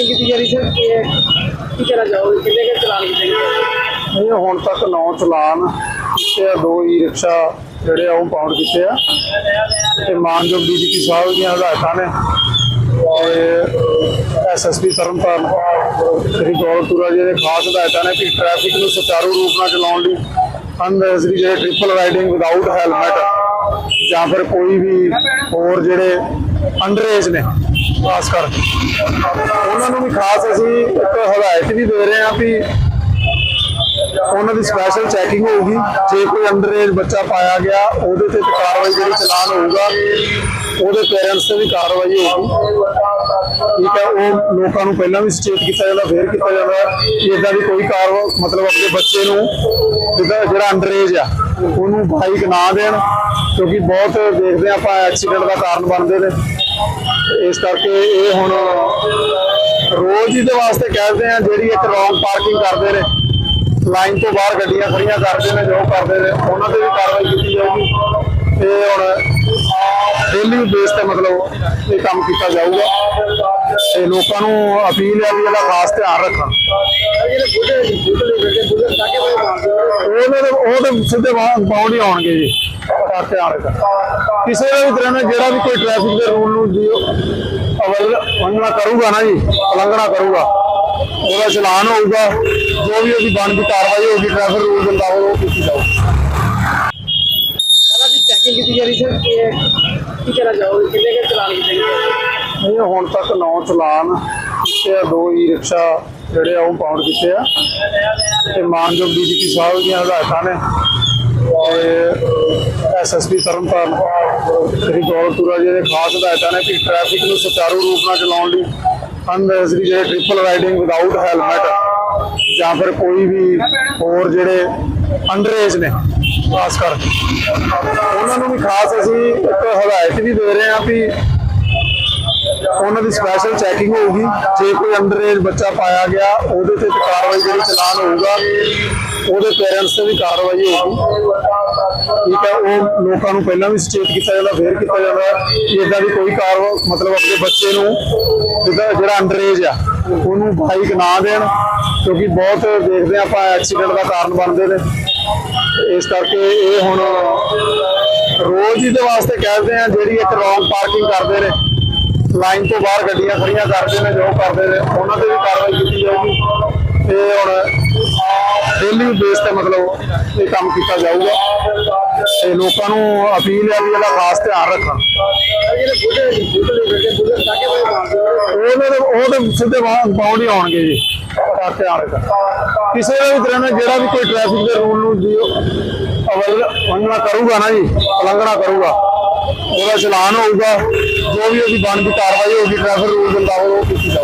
Checking ਕੀਤੀ sir ਕੀ ਹੈ ਕੀ ਕਿੰਨੇ ਕੇ ਚਲਾਨ ਕੀਤੇ ਇਹ ਹੁਣ ਤੱਕ 9 ਚਲਾਨ ਕੀਤੇ ਆ, ਦੋ ਈ ਰਿਕਸ਼ਾ ਜਿਹੜੇ ਆ, ਉਹ ਪਾਉਂਡ ਕੀਤੇ ਆ। ਤੇ ਮਾਨਯੋਗ ਡੀਜੀਪੀ ਸਾਹਿਬ ਦੀਆਂ ਹਦਾਇਤਾਂ ਨੇ। ਤੇ ਐਸਐਸਪੀ ਤਰਨਤਾਰਨ ਸ੍ਰੀ ਗੌਰਵਪੁਰਾ ਜੀ ਦੇ ਖਾਸ ਹਦਾਇਤਾਂ ਨੇ ਕਿ ਟ੍ਰੈਫਿਕ ਨੂੰ ਸੁਚਾਰੂ ਰੂਪ ਨਾਲ ਚਲਾਉਣ ਲਈ ਅਨਨੈਸਰੀ ਜਿਹੜੇ ਟ੍ਰਿਪਲ ਰਾਈਡਿੰਗ ਵਿਦਆਊਟ ਹੈਲਮਟ ਜਾਂ ਫਿਰ ਕੋਈ ਵੀ ਹੋਰ ਜਿਹੜੇ ਅੰਡਰ ਏਜ ਨੇ। ਖਾਸ ਕਰ। ਉਹਨਾਂ ਨੂੰ ਵੀ ਖਾਸ ਅਸੀਂ ਇੱਕ ਹਦਾਇਤ ਵੀ ਦੇ ਰਹੇ ਹਾਂ ਵੀ ਉਹਨਾਂ ਦੀ ਸਪੈਸ਼ਲ ਚੈਕਿੰਗ ਹੋਊਗੀ। ਜੇ ਕੋਈ ਅੰਡਰ ਏਜ ਬੱਚਾ ਪਾਇਆ ਗਿਆ ਉਹਦੇ ਤੇ ਕਾਰਵਾਈ ਜਿਹੜੀ ਚਲਾਨ ਹੋਊਗਾ ਉਹਦੇ ਪੇਰੈਂਟਸ ਤੇ ਵੀ ਕਾਰਵਾਈ ਹੋਊਗੀ। ਠੀਕ ਹੈ ਉਹ ਲੋਕਾਂ ਨੂੰ ਪਹਿਲਾਂ ਵੀ ਸਚੇਤ ਕੀਤਾ ਜਾਂਦਾ ਫੇਰ ਕੀਤਾ ਜਾਂਦਾ। ਕਿ ਇਦਾਂ ਦੀ ਕੋਈ ਕਾਰਵਾਈ ਮਤਲਬ ਆਪਣੇ ਬੱਚੇ ਨੂੰ ਜਿਹੜਾ ਅੰਡਰ ਏਜ ਆ ਉਹਨੂੰ ਬਾਈਕ ਨਾ ਦੇਣ ਕਿਉਂਕਿ ਬਹੁਤ ਦੇਖਦੇ ਹਾਂ ਆਪਾਂ ਐਕਸੀਡੈਂਟ ਦਾ ਕਾਰਨ ਬਣਦੇ ਨੇ। ਇਸ ਕਰਕੇ ਇਹ ਹੁਣ ਰੋਜ਼ ਹੀ ਦੇ ਵਾਸਤੇ ਕਹਿੰਦੇ ਆ, ਜਿਹੜੀ ਇੱਕ ਰੌਂਗ ਪਾਰਕਿੰਗ ਕਰਦੇ ਨੇ। ਲਾਈਨ ਤੋਂ ਬਾਹਰ ਗੱਡੀਆਂ ਖੜੀਆਂ ਕਰਦੇ ਨੇ, ਜੋ ਕਰਦੇ ਨੇ, ਉਹਨਾਂ ਤੇ ਵੀ ਕਾਰਵਾਈ ਕੀਤੀ ਜਾਊਗੀ। ਤੇ ਹੁਣ ਡੇਲੀ ਬੇਸ ਤੇ ਮਤਲਬ ਇਹ ਕੰਮ ਕੀਤਾ ਜਾਊਗਾ। ਤੇ ਲੋਕਾਂ ਨੂੰ ਅਪੀਲ ਹੈ ਵੀ ਇਹਦਾ ਖਾਸ ਧਿਆਨ ਰੱਖਣ। ਜਿਹੜੇ ਬੁੱਢੇ ਉਹ ਤੇ ਸਿੱਧੇ ਪਾਉਂਡ ਹੀ ਆਉਣਗੇ ਜੀ। ਰੱਖਣ ਕਿਸੇ ਵੀ ਤਰ੍ਹਾਂ ਜਿਹੜਾ ਵੀ ਕੋਈ ਟ੍ਰੈਫਿਕ ਦੇ ਰੂਲ ਨੂੰ ਜੀ ਅਵਲ ਉਲੰਘਣਾ ਕਰੂਗਾ ਨਾ ਜੀ ਉਲੰਘਣਾ ਕਰੂਗਾ। ਉਹਦਾ ਚਲਾਨ ਹੋਊਗਾ ਜੋ ਵੀ ਉਹਦੀ ਬਣਦੀ ਕਾਰਵਾਈ ਹੋਊਗੀ ਟ੍ਰੈਫਿਕ ਰੂਲ ਦੇ ਮੁਤਾਬਕ ਉਹ ਕੀਤੀ ਜਾਊਗੀ। ਸਾਰਾ ਦੀ ਚੈਕਿੰਗ ਕੀਤੀ ਜਾ ਰਹੀ ਸਰ ਕੀ ਹੈ ਕੀ ਕਹਿਣਾ ਚਾਹੋਗੇ ਕਿੰਨੇ ਕੇ ਚਲਾਨ ਕੀਤੇ ਗਏ ਇਹ ਹੁਣ ਤੱਕ 9 ਚਲਾਨ ਆ ਦੋ ਈ ਰਿਕਸ਼ਾ ਜਿਹੜੇ ਆ ਉਹ ਪਾਉਂਡ ਕੀਤੇ ਆ। ਤੇ ਮਾਨਯੋਗ ਡੀਜੀਪੀ ਸਾਹਿਬ ਦੀਆਂ ਹਦਾਇਤਾਂ ਨੇ। ਤੇ ਐਸਐਸਪੀ ਤਰਨਤਾਰਨ ਸ੍ਰੀ ਗੌਰਵਪੁਰਾ ਜੀ ਦੇ ਖਾਸ ਹਦਾਇਤਾਂ ਨੇ ਕਿ ਟ੍ਰੈਫਿਕ ਨੂੰ ਸੁਚਾਰੂ ਰੂਪ ਨਾਲ ਚਲਾਉਣ ਲਈ ਅਨਨੈਸਰੀ ਜਿਹੜੇ ਟ੍ਰਿਪਲ ਰਾਈਡਿੰਗ ਵਿਦਆਊਟ ਹੈਲਮਟ ਜਾਂ ਫਿਰ ਕੋਈ ਵੀ ਹੋਰ ਜਿਹੜੇ ਅੰਡਰੇਜ ਨੇ, ਖਾਸ ਕਰ ਉਹਨਾਂ ਨੂੰ ਵੀ ਖਾਸ ਅਸੀਂ ਇੱਕ ਹਦਾਇਤ ਵੀ ਦੇ ਰਹੇ ਹਾਂ ਵੀ ਉਹਨਾਂ ਦੀ ਸਪੈਸ਼ਲ ਚੈਕਿੰਗ ਹੋਊਗੀ। ਜੇ ਕੋਈ ਅੰਡਰ ਏਜ ਬੱਚਾ ਪਾਇਆ ਗਿਆ, ਉਹਦੇ ਤੇ ਕਾਰਵਾਈ ਜਿਹੜੀ ਚਲਾਨ ਹੋਊਗਾ, ਉਹਦੇ ਪੇਰੈਂਟਸ ਤੇ ਵੀ ਕਾਰਵਾਈ ਹੋਊਗੀ। ਠੀਕ ਹੈ, ਉਹ ਲੋਕਾਂ ਨੂੰ ਪਹਿਲਾਂ ਵੀ ਸਚੇਤ ਕੀਤਾ ਜਾਂਦਾ, ਫੇਰ ਕੀਤਾ ਜਾਂਦਾ। ਕਿ ਇਦਾਂ ਦੀ ਕੋਈ ਕਾਰਵਾਈ ਮਤਲਬ ਆਪਣੇ ਬੱਚੇ ਨੂੰ ਜਿਹਦਾ ਜਿਹੜਾ ਅੰਡਰ ਏਜ ਆ, ਉਹਨੂੰ ਬਾਈਕ ਨਾ ਦੇਣ, ਕਿਉਂਕਿ ਬਹੁਤ ਦੇਖਦੇ ਹਾਂ ਆਪਾਂ ਐਕਸੀਡੈਂਟ ਦਾ ਕਾਰਨ ਬਣਦੇ ਨੇ। ਇਸ ਕਰਕੇ ਇਹ ਹੁਣ ਰੋਜ਼ ਹੀ ਦੇ ਵਾਸਤੇ ਕਹਿੰਦੇ ਆ, ਜਿਹੜੀ ਇੱਕ ਰੌਂਗ ਪਾਰਕਿੰਗ ਕਰਦੇ ਨੇ। ਲਾਈਨ ਤੋਂ ਬਾਹਰ ਗੱਡੀਆਂ ਖੜੀਆਂ ਕਰਦੇ ਨੇ, ਜੋ ਕਰਦੇ ਨੇ, ਉਹਨਾਂ ਤੇ ਵੀ ਕਾਰਵਾਈ ਕੀਤੀ ਜਾਊਗੀ। ਤੇ ਹੁਣ ਡੇਲੀ ਬੇਸ ਤੇ ਮਤਲਬ ਇਹ ਕੰਮ ਕੀਤਾ ਜਾਊਗਾ। ਤੇ ਲੋਕਾਂ ਨੂੰ ਅਪੀਲ ਹੈ ਵੀ ਇਹਦਾ ਖਾਸ ਧਿਆਨ ਰੱਖਣ। ਉਹ ਤੇ ਸਿੱਧੇ ਪਾਉਂਡ ਹੀ ਆਉਣਗੇ ਜੀ। ਖਾਸ ਧਿਆਨ ਰੱਖਣ। ਕਿਸੇ ਵੀ ਤਰ੍ਹਾਂ ਨਾਲ ਜਿਹੜਾ ਵੀ ਕੋਈ ਟ੍ਰੈਫਿਕ ਦੇ ਰੂਲ ਨੂੰ ਜੀ ਅਵਲ, ਉਲੰਘਣਾ ਕਰੂਗਾ ਨਾ ਜੀ, ਉਲੰਘਣਾ ਕਰੂਗਾ। ਉਹਦਾ ਚਲਾਨ ਹੋਊਗਾ, ਜੋ ਵੀ ਉਹਦੀ ਬਣਦੀ ਕਾਰਵਾਈ ਹੋਊਗੀ ਟ੍ਰੈਫਿਕ ਰੂਲ ਦੇ ਮੁਤਾਬਕ ਉਹ ਕੀਤੀ ਜਾਊਗੀ